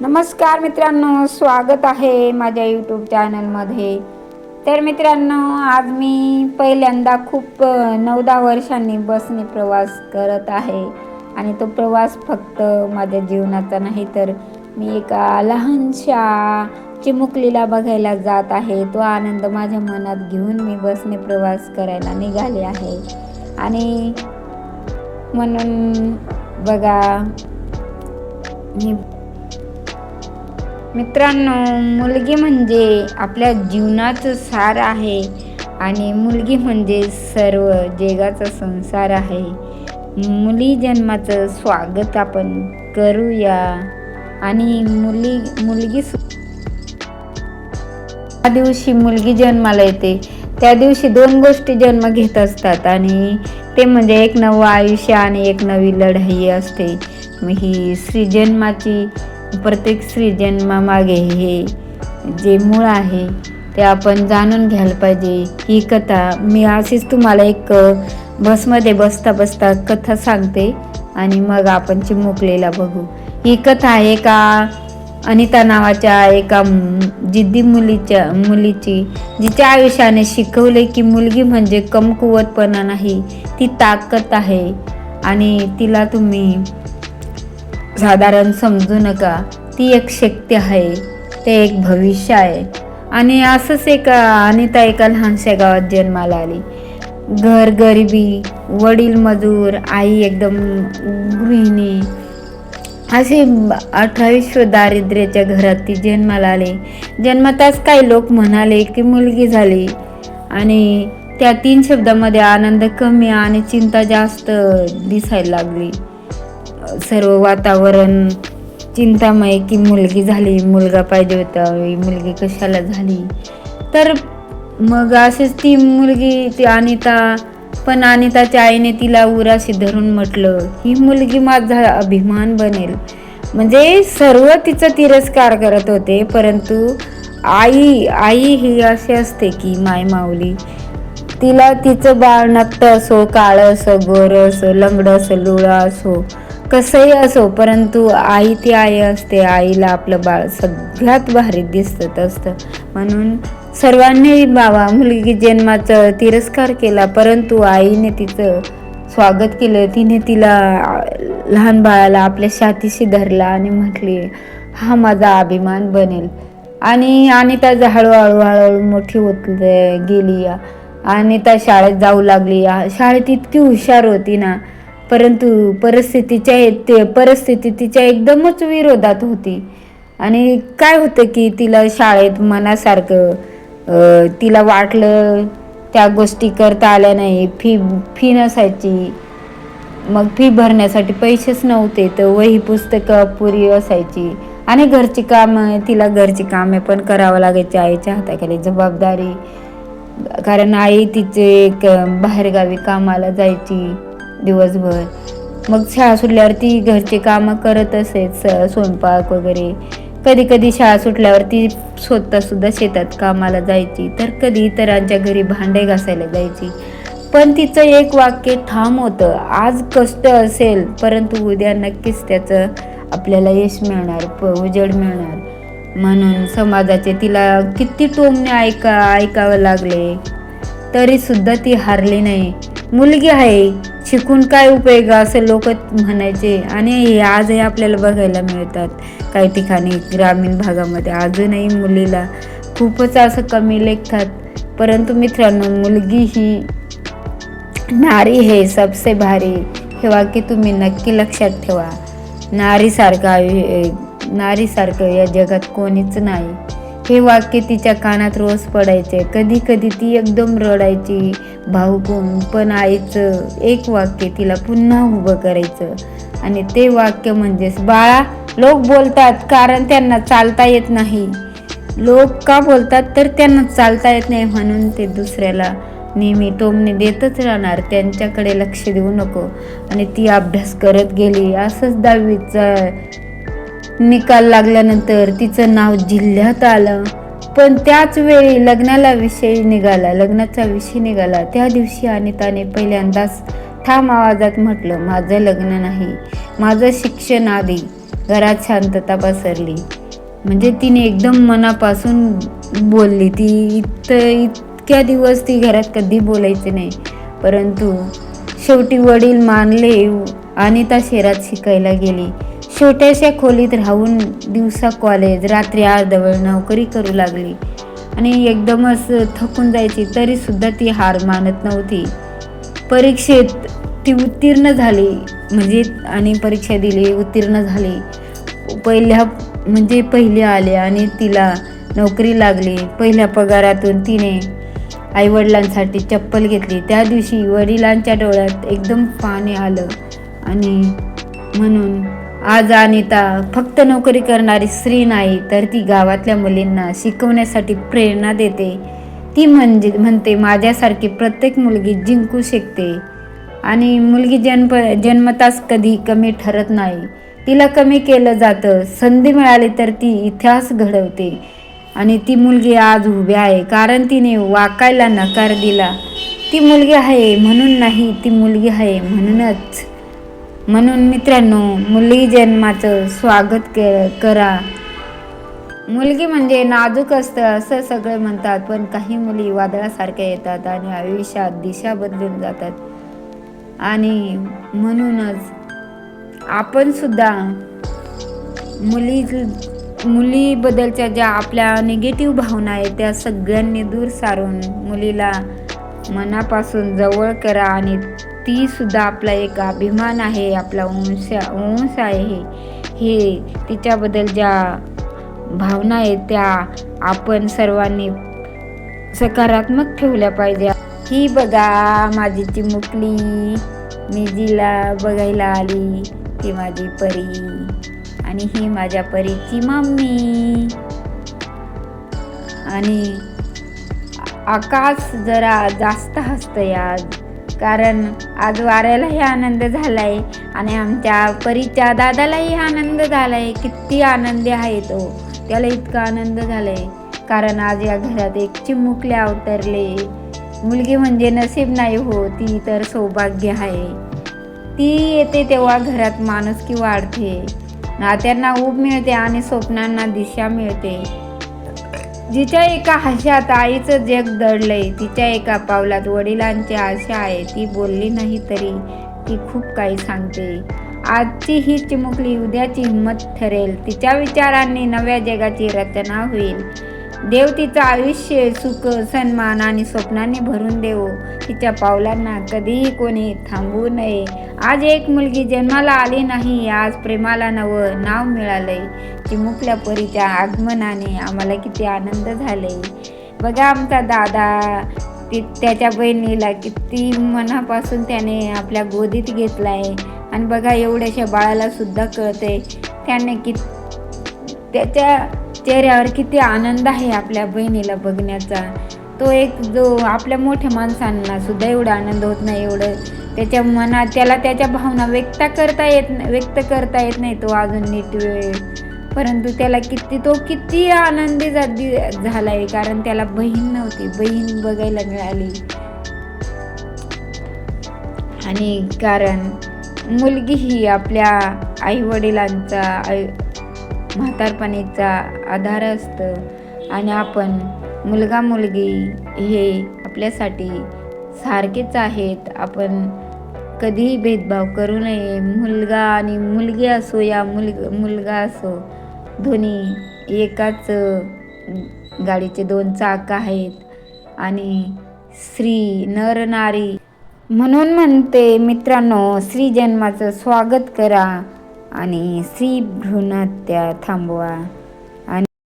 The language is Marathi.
नमस्कार मित्रांनो स्वागत आहे माझ्या यूट्यूब चॅनलमध्ये तर मित्रांनो आज मी पहिल्यांदा खूप नऊ दहा वर्षांनी बसने प्रवास करत आहे. आणि तो प्रवास फक्त माझ्या जीवनाचा नाही तर मी एका लहानशा चिमुकलीला बघायला जात आहे. तो आनंद माझ्या मनात घेऊन मी बसने प्रवास करायला निघाले आहे. आणि म्हणून बघा मी मित्रांनो मुलगी म्हणजे आपल्या जीवनाचं सार आहे आणि मुलगी म्हणजे सर्व जगाचा संसार आहे. मुली जन्माचं स्वागत आपण करूया. आणि मुली मुलगी त्या दिवशी मुलगी जन्माला येते. त्या दिवशी दोन गोष्टी जन्म घेत असतात आणि ते म्हणजे एक नवं आयुष्य आणि एक नवी लढाई असते. ही श्रीजन्माची जन्माची प्रत्येक स्त्री जन्मामागे हे जे मूळ आहे ते आपण जाणून घ्यायला पाहिजे. ही कथा मी अशीच तुम्हाला एक बसमध्ये बसता बसता कथा सांगते आणि मग आपण चिमुकलेला बघू. ही कथा आहे का अनिता नावाच्या एका जिद्दी मुलीच्या मुलीची जिच्या आयुष्याने शिकवले की मुलगी म्हणजे कमकुवतपणा नाही ती ताकद आहे. आणि तिला तुम्ही साधारण समजू नका. ती एक शक्ती आहे. ते एक भविष्य आहे. आणि असंच एक अनिता एका लहानशा गावात जन्माला आली. घर गरिबी वडील मजूर आई एकदम गृहिणी. असे अठराविश्व दारिद्र्याच्या घरात ती जन्माला आले. जन्मताच काही लोक म्हणाले की मुलगी झाली. आणि त्या तीन शब्दामध्ये आनंद कमी आणि चिंता जास्त दिसायला लागली. सर्व वातावरण चिंतामय की मुलगी झाली मुलगा पाहिजे होता मुलगी कशाला झाली? तर मग असेच ती मुलगी ती अनिता पण अनिताच्या आईने तिला उराशी धरून म्हटलं ही मुलगी माझा अभिमान बनेल. म्हणजे सर्व तिचा तिरस्कार करत होते परंतु आई आई ही अशी असते की माय माऊली तिला तिचं बाळ नक्ट असो काळं असो गोरं असो लंगडं असो लुळं असो कसंही असो परंतु आई ती आई असते. आईला आपलं बाळ सगळ्यात भारी दिसत असतं. म्हणून सर्वांनी बाबा मुलगी जन्माचं तिरस्कार केला परंतु आईने तिचं स्वागत केलं. तिने तिला लहान बाळाला आपल्या छातीशी धरला आणि म्हटली हा माझा अभिमान बनेल. आणि अनिता हळूहळू हळूहळू मोठी होत गेली. आणि त्या शाळेत जाऊ लागली. शाळेत इतकी हुशार होती ना परंतु परिस्थितीच्या ते परिस्थिती तिच्या एकदमच विरोधात होती. आणि काय होतं की तिला शाळेत मनासारखं तिला वाटलं त्या गोष्टी करता आल्या नाही. फी फी नसायची. मग फी भरण्यासाठी पैसेच नव्हते. तर वही पुस्तकं पुरी असायची. आणि घरची कामं तिला घरची कामे पण करावं लागायची आईच्या हाताखाली जबाबदारी. कारण आई तिचे एक बाहेरगावी कामाला जायची. दिवसभर. मग शाळा सुटल्यावर ती घरचे कामं करत असेच स्वयंपाक वगैरे. कधी कधी शाळा सुटल्यावर ती स्वतः सुद्धा शेतात कामाला जायची तर कधी इतरांच्या घरी भांडे घासायला जायची. पण तिचं एक वाक्य ठाम होतं आज कष्ट असेल परंतु उद्या नक्कीच त्याचं आपल्याला यश मिळणार प उजेड मिळणार. म्हणून समाजाचे तिला किती टोमणे ऐका ऐकावं लागले. तरी सुद्धा ती हारली नाही. मुलगी आहे शिकून काय उपयोग असं लोक म्हणायचे. आणि आजही आपल्याला बघायला मिळतात. काही ठिकाणी ग्रामीण भागामध्ये अजूनही मुलीला खूपच असं कमी लेखतात. परंतु मित्रांनो मुलगी ही नारी हे सबसे भारी हे वाक्य तुम्ही नक्की लक्षात ठेवा. नारीसारखं नारीसारखं या जगात कोणीच नाही. हे वाक्य तिच्या कानात रोज पडायचे. कधी कधी ती एकदम रडायची. भाऊकून पण आईचं एक वाक्य तिला पुन्हा उभं करायचं. आणि ते वाक्य म्हणजेच बाळा लोक बोलतात कारण त्यांना चालता येत नाही. लोक का बोलतात तर त्यांना चालता येत नाही म्हणून ते दुसऱ्याला नेहमी टोमणे देतच राहणार. त्यांच्याकडे लक्ष देऊ नको. आणि ती अभ्यास करत गेली. असंच दहावीचा निकाल लागल्यानंतर तिचं नाव जिल्ह्यात आलं. पण त्याच वेळी लग्नाला विषय निघाला. लग्नाचा विषय निघाला. त्या दिवशी अनिताने पहिल्यांदाच ठाम आवाजात म्हटलं माझं लग्न नाही. माझं शिक्षण आधी. घरात शांतता पसरली. म्हणजे तिने एकदम मनापासून बोलली ती इत इतक्या दिवस ती घरात कधी बोलायची नाही. परंतु शेवटी वडील मानले अनिता शहरात शिकायला गेली. छोट्याशा खोलीत राहून दिवसा कॉलेज रात्री अर्धवळ नोकरी करू लागली. आणि एकदमच थकून जायची तरीसुद्धा ती हार मानत नव्हती. परीक्षेत ती उत्तीर्ण झाली म्हणजे आणि परीक्षा दिली उत्तीर्ण झाली. पहिल्या म्हणजे पहिली आले आणि तिला नोकरी लागली. पहिल्या पगारातून तिने आईवडिलांसाठी चप्पल घेतली. त्या दिवशी वडिलांच्या डोळ्यात एकदम पाणी आलं. आणि म्हणून आज अनिता फक्त नोकरी करणारी स्त्री नाही तर ती गावातल्या मुलींना शिकवण्यासाठी प्रेरणा देते. ती म्हणजे म्हणते माझ्यासारखी प्रत्येक मुलगी जिंकू शकते. आणि मुलगी जन्म जन्मताच कधी कमी ठरत नाही. तिला कमी केलं जातं संधी मिळाली तर ती इतिहास घडवते. आणि ती मुलगी आज उभी आहे कारण तिने वाकायला नकार दिला. ती मुलगी आहे म्हणून नाही ती मुलगी आहे म्हणूनच. म्हणून मित्रांनो मुलगी जन्माचं स्वागत के करा. मुलगी म्हणजे नाजूक असतं असं सगळे म्हणतात पण काही मुली वादळासारख्या येतात आणि आयुष्यात दिशा बदलून जातात. आणि म्हणूनच आपण सुद्धा मुली मुलीबद्दलच्या ज्या आपल्या निगेटिव्ह भावना आहेत त्या सगळ्यांनी दूर सारून मुलीला मनापासून जवळ करा आणि ती सुद्धा आपला एक अभिमान आहे आपला वंश वंश आहे. हे तिच्याबद्दल ज्या भावना आहेत त्या आपण सर्वांनी सकारात्मक ठेवल्या पाहिजे. ही बघा माझी चिमुकली. मी जिला बघायला आली ती माझी परी. आणि ही माझ्या परीची मम्मी. आणि आकाश जरा जास्त हसतंय आज. कारण आज वाऱ्यालाही आनंद झालाय आणि आमच्या परीच्या दादालाही आनंद झालाय. किती आनंदी आहे तो हो. त्याला इतका आनंद झालाय. कारण आज या घरात एक चिमुकले अवतरले. मुलगी म्हणजे नसीब नाही हो ती तर सौभाग्य आहे. ती येते तेव्हा घरात माणुसकी वाढते. नात्यांना ऊब मिळते आणि स्वप्नांना दिशा मिळते. जिच्या एका हशात आईचं जग दडलंय तिच्या एका पावलात वडिलांची आशा आहे ती बोलली नाही तरी ती खूप काही सांगते. आजची ही चिमुकली उद्याची हिंमत ठरेल. तिच्या विचारांनी नव्या जगाची रचना होईल. देव तिचं आयुष्य सुख सन्मान आणि स्वप्नांनी भरून देवो. तिच्या पावलांना कधीही कोणी थांबवू नये. आज एक मुलगी जन्माला आली नाही आज प्रेमाला नवं नाव मिळालंय. चिमुकल्या परीच्या आगमनाने आम्हाला किती आनंद झाले. बघा आमचा दादा ती त्याच्या बहिणीला किती मनापासून त्याने आपल्या गोदीत घेतला आहे आणि बघा एवढ्याशा बाळाला सुद्धा कळते त्याने कि त्याच्या चेहऱ्यावर किती आनंद आहे आपल्या बहिणीला बघण्याचा. तो एक जो आपल्या मोठ्या माणसांना सुद्धा एवढा आनंद होत नाही एवढं त्याच्या मनात त्याला त्याच्या भावना व्यक्त करता येत व्यक्त करता येत नाही तो अजून नीट परंतु त्याला किती तो किती आनंदी झालाय कारण त्याला बहीण नव्हती बहीण बघायला मिळाली. आणि कारण मुलगी ही आपल्या आई वडिलांचा आई म्हातारपणीचा आधार असतं. आणि आपण मुलगा मुलगी हे आपल्यासाठी सारखेच आहेत. आपण कधीही भेदभाव करू नये. मुलगा आणि मुलगी असो या मुलग मुलगा असो दोन्ही एकाच गाडीचे दोन चाक आहेत. आणि स्त्री नर नारी. म्हणून म्हणते मित्रांनो स्त्री जन्माचं स्वागत करा. आणि स्त्री भ्रूणहत्या थांबवा.